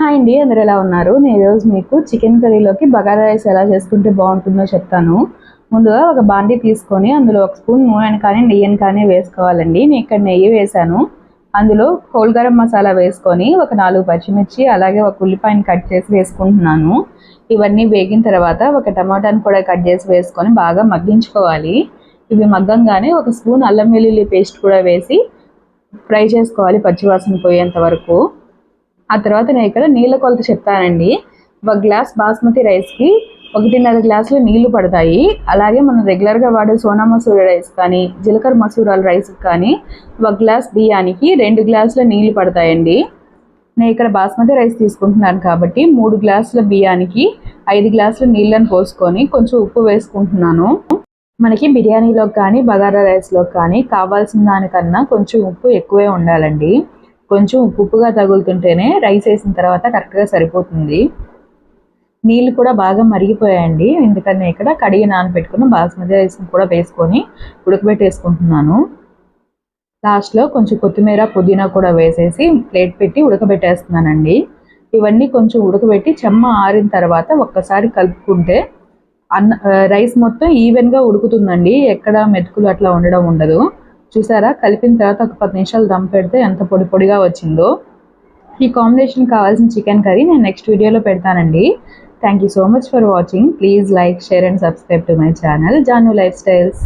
Hi అండి అందరు ఎలా ఉన్నారు? నేను ఈరోజు మీకు చికెన్ కర్రీలోకి బగారా రైస్ ఎలా చేసుకుంటే బాగుంటుందో చెప్తాను. ముందుగా ఒక బాండీ తీసుకొని అందులో ఒక స్పూన్ నూనె కానీ నెయ్యిని కానీ వేసుకోవాలండి. నేను ఇక్కడ నెయ్యి వేశాను. అందులో హోల్ గరం మసాలా వేసుకొని ఒక నాలుగు పచ్చిమిర్చి అలాగే ఒక ఉల్లిపాయని కట్ చేసి వేసుకుంటున్నాను. ఇవన్నీ వేగిన తర్వాత ఒక టమాటాని కూడా కట్ చేసి వేసుకొని బాగా మగ్గించుకోవాలి. ఇవి మగ్గంగానే ఒక స్పూన్ అల్లం వెల్లుల్లి పేస్ట్ కూడా వేసి ఫ్రై చేసుకోవాలి పచ్చివాసన పోయేంత వరకు. ఆ తర్వాత నేను ఇక్కడ నీళ్ళ కొలత చెప్తానండి. ఒక గ్లాస్ బాస్మతి రైస్కి ఒకటిన్నర గ్లాసులు నీళ్ళు పడతాయి. అలాగే మనం రెగ్యులర్గా వాడే సోనా మసూర రైస్ కానీ జీలకర్ర మసూరాల రైస్ కానీ ఒక గ్లాస్ బియ్యానికి రెండు గ్లాసుల నీళ్ళు పడతాయండి. నేను ఇక్కడ బాస్మతి రైస్ తీసుకుంటున్నాను కాబట్టి మూడు గ్లాసుల బియ్యానికి ఐదు గ్లాసుల నీళ్ళని పోసుకొని కొంచెం ఉప్పు వేసుకుంటున్నాను. మనకి బిర్యానీలో కానీ బగారా రైస్లో కానీ కావాల్సిన దానికన్నా కొంచెం ఉప్పు ఎక్కువే ఉండాలండి. కొంచెం ఉప్పుగా తగులుతుంటేనే రైస్ వేసిన తర్వాత కరెక్ట్గా సరిపోతుంది. నీళ్ళు కూడా బాగా మరిగిపోయాయండి. ఎందుకంటే ఇక్కడ కడిగి నానబెట్టుకున్న బాస్మతి రైస్ని కూడా వేసుకొని ఉడకబెట్టేసుకుంటున్నాను. లాస్ట్లో కొంచెం కొత్తిమీర పుదీనా కూడా వేసేసి ప్లేట్ పెట్టి ఉడకబెట్టేస్తున్నానండి. ఇవన్నీ కొంచెం ఉడకబెట్టి చెమ్మ ఆరిన తర్వాత ఒక్కసారి కలుపుకుంటే అన్న రైస్ మొత్తం ఈవెన్గా ఉడుకుతుందండి. ఎక్కడ మెతుకులు అట్లా ఉండడం ఉండదు. చూసారా? కలిపిన తర్వాత ఒక పది నిమిషాలు దమ్ పెడితే ఎంత పొడి పొడిగా వచ్చిందో. ఈ కాంబినేషన్ కావాల్సిన చికెన్ కర్రీ నేను నెక్స్ట్ వీడియోలో పెడతానండి. Thank you so much for watching please like share and subscribe to my channel Janu lifestyles